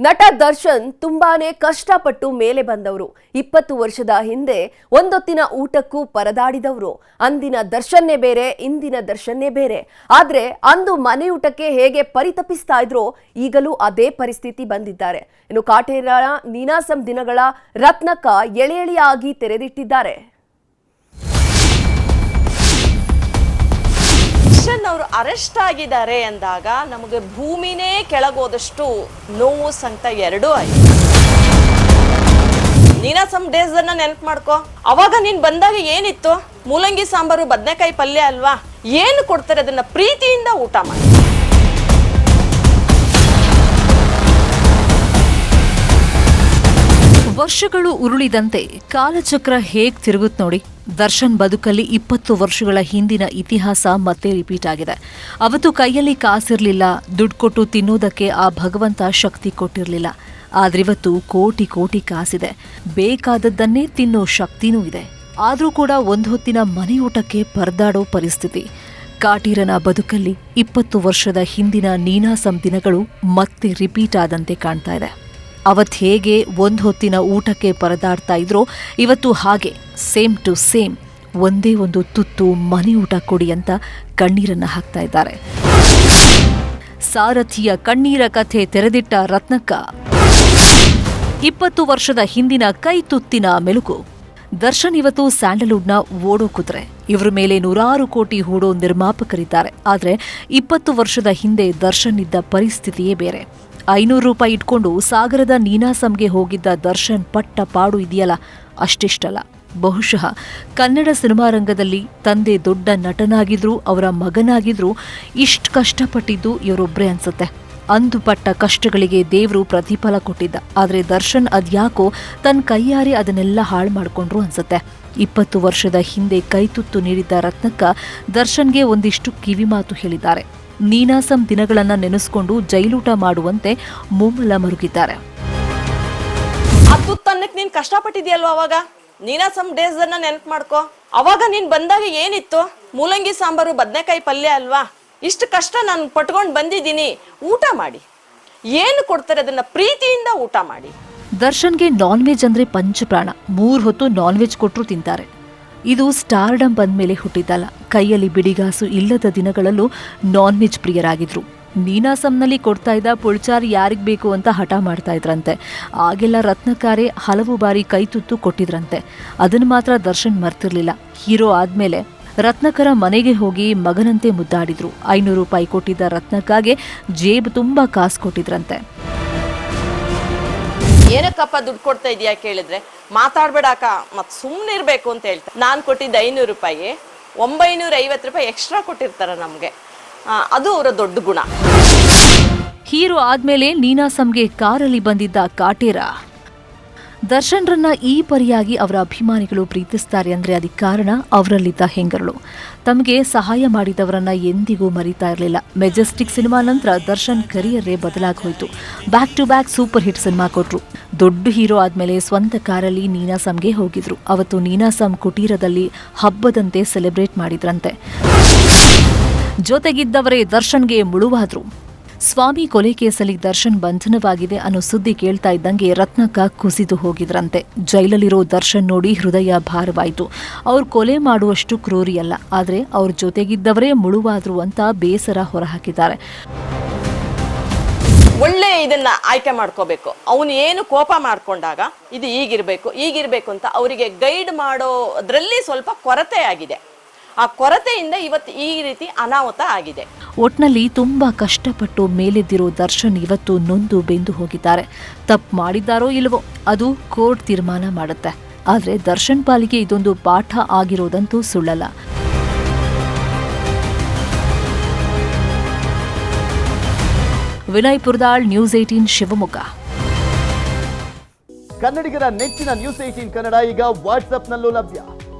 ನಟ ದರ್ಶನ್ ತುಂಬಾನೇ ಕಷ್ಟಪಟ್ಟು ಮೇಲೆ ಬಂದವರು. ಇಪ್ಪತ್ತು ವರ್ಷದ ಹಿಂದೆ ಒಂದೊತ್ತಿನ ಊಟಕ್ಕೂ ಪರದಾಡಿದವರು. ಅಂದಿನ ದರ್ಶನ್ನೇ ಬೇರೆ, ಇಂದಿನ ದರ್ಶನ್ನೇ ಬೇರೆ. ಆದ್ರೆ ಅಂದು ಮನೆ ಊಟಕ್ಕೆ ಹೇಗೆ ಪರಿತಪಿಸ್ತಾ ಇದ್ರೋ ಈಗಲೂ ಅದೇ ಪರಿಸ್ಥಿತಿ ಬಂದಿದ್ದಾರೆ. ಇನ್ನು ಕಾಟೇರ ನೀನಾಸಂ ದಿನಗಳ ರತ್ನಕ್ಕ ಎಳೆ ಎಳೆಯಾಗಿ ತೆರೆದಿಟ್ಟಿದ್ದಾರೆ. ದರ್ಶನ್ ಅವರು ಅರೆಸ್ಟ್ ಆಗಿದ್ದಾರೆ ಅಂದಾಗ ನಮಗೆ ಭೂಮಿನೇ ಕೆಳಗೋದಷ್ಟು ನೋವು ಸಂಕಟ ಎರಡೂ ಆಯ್ತು. ನೀನಾಸಮ್ ಡೇಸ್ ಅನ್ನ ನೆನಪು ಮಾಡ್ಕೋ. ಅವಾಗ ನೀನ್ ಬಂದಾಗ ಏನಿತ್ತು? ಮೂಲಂಗಿ ಸಾಂಬಾರು, ಬದನೆಕಾಯಿ ಪಲ್ಯ ಅಲ್ವಾ? ಏನು ಕೊಡ್ತಾರೆ ಅದನ್ನ ಪ್ರೀತಿಯಿಂದ ಊಟ ಮಾಡಿ. ವರ್ಷಗಳು ಉರುಳಿದಂತೆ ಕಾಲಚಕ್ರ ಹೇಗ್ ತಿರುಗುತ್ ನೋಡಿ. ದರ್ಶನ್ ಬದುಕಲ್ಲಿ ಇಪ್ಪತ್ತು ವರ್ಷಗಳ ಹಿಂದಿನ ಇತಿಹಾಸ ಮತ್ತೆ ರಿಪೀಟ್ ಆಗಿದೆ. ಅವತ್ತು ಕೈಯಲ್ಲಿ ಕಾಸಿರಲಿಲ್ಲ, ದುಡ್ಡು ಕೊಟ್ಟು ತಿನ್ನೋದಕ್ಕೆ ಆ ಭಗವಂತ ಶಕ್ತಿ ಕೊಟ್ಟಿರಲಿಲ್ಲ. ಆದ್ರಿವತ್ತು ಕೋಟಿ ಕೋಟಿ ಕಾಸಿದೆ. ಬೇಕಾದದ್ದನ್ನೇ ತಿನ್ನೋ ಶಕ್ತಿನೂ ಇದೆ. ಆದರೂ ಕೂಡ ಒಂದು ಹೊತ್ತಿನ ಮನೆಯೂಟಕ್ಕೆ ಪರದಾಡೋ ಪರಿಸ್ಥಿತಿ. ಕಾಟೀರನ ಬದುಕಲ್ಲಿ ಇಪ್ಪತ್ತು ವರ್ಷದ ಹಿಂದಿನ ನೀನಾಸಂ ದಿನಗಳು ಮತ್ತೆ ರಿಪೀಟ್ ಆದಂತೆ ಕಾಣ್ತಾ ಇದೆ. ಅವತ್ ಹೇಗೆ ಒಂದು ಹೊತ್ತಿನ ಊಟಕ್ಕೆ ಪರದಾಡ್ತಾ ಇದ್ರೋ, ಇವತ್ತು ಹಾಗೆ ಸೇಮ್ ಟು ಸೇಮ್ ಒಂದೇ ಒಂದು ತುತ್ತು ಮನೆ ಊಟ ಕೊಡಿ ಅಂತ ಕಣ್ಣೀರನ್ನ ಹಾಕ್ತಾ ಇದ್ದಾರೆ. ಸಾರಥಿಯ ಕಣ್ಣೀರ ಕಥೆ ತೆರೆದಿಟ್ಟ ರತ್ನಕ್ಕ. ಇಪ್ಪತ್ತು ವರ್ಷದ ಹಿಂದಿನ ಕೈ ತುತ್ತಿನ ಮೆಲುಕು. ದರ್ಶನ್ ಇವತ್ತು ಸ್ಯಾಂಡಲ್ವುಡ್ನ ಓಡೋ ಕುದುರೆ. ಇವರ ಮೇಲೆ ನೂರಾರು ಕೋಟಿ ಹೂಡೋ ನಿರ್ಮಾಪಕರಿದ್ದಾರೆ. ಆದರೆ ಇಪ್ಪತ್ತು ವರ್ಷದ ಹಿಂದೆ ದರ್ಶನ್ ಇದ್ದ ಪರಿಸ್ಥಿತಿಯೇ ಬೇರೆ. ಐನೂರು ರೂಪಾಯಿ ಇಟ್ಕೊಂಡು ಸಾಗರದ ನೀನಾಸಂಗೆ ಹೋಗಿದ್ದ ದರ್ಶನ್ ಪಟ್ಟ ಪಾಡು ಇದೆಯಲ್ಲ, ಅಷ್ಟಿಷ್ಟಲ್ಲ. ಬಹುಶಃ ಕನ್ನಡ ಸಿನಿಮಾ ರಂಗದಲ್ಲಿ ತಂದೆ ದೊಡ್ಡ ನಟನಾಗಿದ್ರು, ಅವರ ಮಗನಾಗಿದ್ರು ಇಷ್ಟು ಕಷ್ಟಪಟ್ಟಿದ್ದು ಇವರೊಬ್ಬರೇ ಅನ್ಸುತ್ತೆ. ಅಂದು ಪಟ್ಟ ಕಷ್ಟಗಳಿಗೆ ದೇವರು ಪ್ರತಿಫಲ ಕೊಟ್ಟಿದ್ದ. ಆದರೆ ದರ್ಶನ್ ಅದ್ಯಾಕೋ ತನ್ನ ಕೈಯಾರಿ ಅದನ್ನೆಲ್ಲ ಹಾಳು ಮಾಡಿಕೊಂಡ್ರು ಅನ್ಸುತ್ತೆ. ಇಪ್ಪತ್ತು ವರ್ಷದ ಹಿಂದೆ ಕೈತುತ್ತು ನೀಡಿದ್ದ ರತ್ನಕ್ಕ ದರ್ಶನ್ಗೆ ಒಂದಿಷ್ಟು ಕಿವಿಮಾತು ಹೇಳಿದ್ದಾರೆ. ನೀನಾಸಂ ದಿನಗಳನ್ನು ನೆನೆಸ್ಕೊಂಡು ಜೈಲೂಟ ಮಾಡುವಂತೆ ಮುಮ್ಮಲ ಮರುಗಿದ್ದಾರೆ. ನೀನ್ ಕಷ್ಟಪಟ್ಟಿದ್ಯಲ್ವಾ ಅವಾಗ? ನೀನಾಸಮ್ ಡೇಸ್ ಅನ್ನ ನೆನಪ್ ಮಾಡ್ಕೋ. ಅವಾಗ ನೀನ್ ಬಂದಾಗ ಏನಿತ್ತು? ಮೂಲಂಗಿ ಸಾಂಬಾರು ಬದನೆಕಾಯಿ ಪಲ್ಯ ಅಲ್ವಾ? ಇಷ್ಟು ಕಷ್ಟ ನಾನು ಪಟ್ಕೊಂಡು ಬಂದಿದ್ದೀನಿ. ಊಟ ಮಾಡಿ. ಏನು ಕೊಡ್ತಾರೆ ಅದನ್ನ ಪ್ರೀತಿಯಿಂದ ಊಟ ಮಾಡಿ. ದರ್ಶನ್ಗೆ ನಾನ್ ವೆಜ್ ಅಂದ್ರೆ ಪಂಚಪ್ರಾಣ. ಮೂರು ಹೊತ್ತು ನಾನ್ ವೆಜ್ ಕೊಟ್ಟರು ತಿಂತಾರೆ. ಇದು ಸ್ಟಾರ್ಡಮ್ ಬಂದ್ಮೇಲೆ ಹುಟ್ಟಿದ್ದಲ್ಲ. ಕೈಯಲ್ಲಿ ಬಿಡಿಗಾಸು ಇಲ್ಲದ ದಿನಗಳಲ್ಲೂ ನಾನ್ ವೆಜ್ ಪ್ರಿಯರಾಗಿದ್ರು. ನೀನಾಸಂನಲ್ಲಿ ಕೊಡ್ತಾ ಇದ್ದ ಪುಳ್ಚಾರ್ ಯಾರಿಗೆ ಬೇಕು ಅಂತ ಹಠ ಮಾಡ್ತಾ ಇದ್ರಂತೆ. ಆಗೆಲ್ಲ ರತ್ನಕಾರೆ ಹಲವು ಬಾರಿ ಕೈ ತುತ್ತು ಕೊಟ್ಟಿದ್ರಂತೆ. ಅದನ್ನು ಮಾತ್ರ ದರ್ಶನ್ ಮರ್ತಿರ್ಲಿಲ್ಲ. ಹೀರೋ ಆದ್ಮೇಲೆ ರತ್ನಕರ ಮನೆಗೆ ಹೋಗಿ ಮಗನಂತೆ ಮುದ್ದಾಡಿದ್ರು. ಐನೂರು ರೂಪಾಯಿ ಕೊಟ್ಟಿದ್ದ ರತ್ನಕ್ಕಾಗೆ ಜೇಬ್ ತುಂಬಾ ಕಾಸು ಕೊಟ್ಟಿದ್ರಂತೆ. ಏನಕ್ಕಪ್ಪ ದುಡ್ಡು ಕೊಡ್ತಾ ಇದೆಯಾ ಕೇಳಿದ್ರೆ? ಮಾತಾಡ್ಬೇಡ ಅಕ್ಕ ಮತ್ ಸುಮ್ಮನೆ ಇರ್ಬೇಕು ಅಂತ ಹೇಳ್ತಾರೆ ನಾನು ಕೊಟ್ಟಿದ್ದ ಐನೂರು ರೂಪಾಯಿ ಒಂಬೈನೂರ ಐವತ್ತು ರೂಪಾಯಿ ಎಕ್ಸ್ಟ್ರಾ ಕೊಟ್ಟಿರ್ತಾರೆ ನಮಗೆ. ಅದು ಅವರ ದೊಡ್ಡ ಗುಣ. ಹೀರೋ ಆದ್ಮೇಲೆ ನೀನಾಸಂಗೆ ಕಾರಲ್ಲಿ ಬಂದಿದ್ದ ಕಾಟೇರ. ದರ್ಶನ್ರನ್ನ ಈ ಪರಿಯಾಗಿ ಅವರ ಅಭಿಮಾನಿಗಳು ಪ್ರೀತಿಸ್ತಾರೆ ಅಂದರೆ ಅದಕ್ಕೆ ಕಾರಣ ಅವರಲ್ಲಿದ್ದ ಹೆಂಗರಳು. ತಮಗೆ ಸಹಾಯ ಮಾಡಿದವರನ್ನ ಎಂದಿಗೂ ಮರಿತಾ ಇರಲಿಲ್ಲ. ಮೆಜೆಸ್ಟಿಕ್ ಸಿನಿಮಾ ನಂತರ ದರ್ಶನ್ ಕರಿಯರೇ ಬದಲಾಗಿ ಹೋಯಿತು. Back to back super hit cinema ಕೊಟ್ಟರು ದೊಡ್ಡ ಹೀರೋ ಆದಮೇಲೆ ಸ್ವಂತ ಕಾರಲ್ಲಿ ನೀನಾಸಂಗೆ ಹೋಗಿದ್ರು. ಅವತ್ತು ನೀನಾಸಂ ಕುಟೀರದಲ್ಲಿ ಹಬ್ಬದಂತೆ ಸೆಲೆಬ್ರೇಟ್ ಮಾಡಿದ್ರಂತೆ. ಜೊತೆಗಿದ್ದವರೇ ದರ್ಶನ್ಗೆ ಮುಳುವಾದ್ರು. ಸ್ವಾಮಿ ಕೊಲೆ ಕೇಸಲ್ಲಿ ದರ್ಶನ್ ಬಂಧನವಾಗಿದೆ ಅನ್ನೋ ಸುದ್ದಿ ಕೇಳ್ತಾ ಇದ್ದಂಗೆ ರತ್ನಕ್ಕ ಕುಸಿದು ಹೋಗಿದ್ರಂತೆ. ಜೈಲಲ್ಲಿರೋ ದರ್ಶನ್ ನೋಡಿ ಹೃದಯ ಭಾರವಾಯಿತು. ಅವ್ರು ಕೊಲೆ ಮಾಡುವಷ್ಟು ಕ್ರೂರಿಯಲ್ಲ ಆದರೆ ಅವ್ರ ಜೊತೆಗಿದ್ದವರೇ ಮುಳುವಾದ್ರು ಅಂತ ಬೇಸರ ಹೊರಹಾಕಿದ್ದಾರೆ. ಒಳ್ಳೆ ಇದನ್ನ ಆಯ್ಕೆ ಮಾಡ್ಕೋಬೇಕು. ಅವನು ಏನು ಕೋಪ ಮಾಡ್ಕೊಂಡಾಗ ಇದು ಈಗಿರ್ಬೇಕು ಈಗಿರ್ಬೇಕು ಅಂತ ಅವರಿಗೆ ಗೈಡ್ ಮಾಡೋದ್ರಲ್ಲಿ ಸ್ವಲ್ಪ ಕೊರತೆ ಆಗಿದೆ. ಆ ಕೊರತೆಯಿಂದ ಇವತ್ತು ಈ ರೀತಿ ಅನಾಹುತ ಆಗಿದೆ. ಒಟ್ನಲ್ಲಿ ತುಂಬಾ ಕಷ್ಟಪಟ್ಟು ಮೇಲೆದ್ದಿರೋ ದರ್ಶನ್ ಇವತ್ತು ನೊಂದು ಬೆಂದು ಹೋಗಿದ್ದಾರೆ. ತಪ್ಪು ಮಾಡಿದ್ದಾರೋ ಇಲ್ವೋ ಅದು ಕೋರ್ಟ್ ತೀರ್ಮಾನ ಮಾಡುತ್ತೆ. ಆದ್ರೆ ದರ್ಶನ್ ಪಾಲಿಗೆ ಇದೊಂದು ಪಾಠ ಆಗಿರೋದಂತೂ ಸುಳ್ಳಲ್ಲ. Vinay Puradal news eighteen Shivamogga. ಕನ್ನಡಿಗರ ನೆಚ್ಚಿನ ನ್ಯೂಸ್ ಏಟೀನ್ ಕನ್ನಡ ಈಗ ವಾಟ್ಸ್ಆಪ್ನಲ್ಲೂ ಲಭ್ಯ.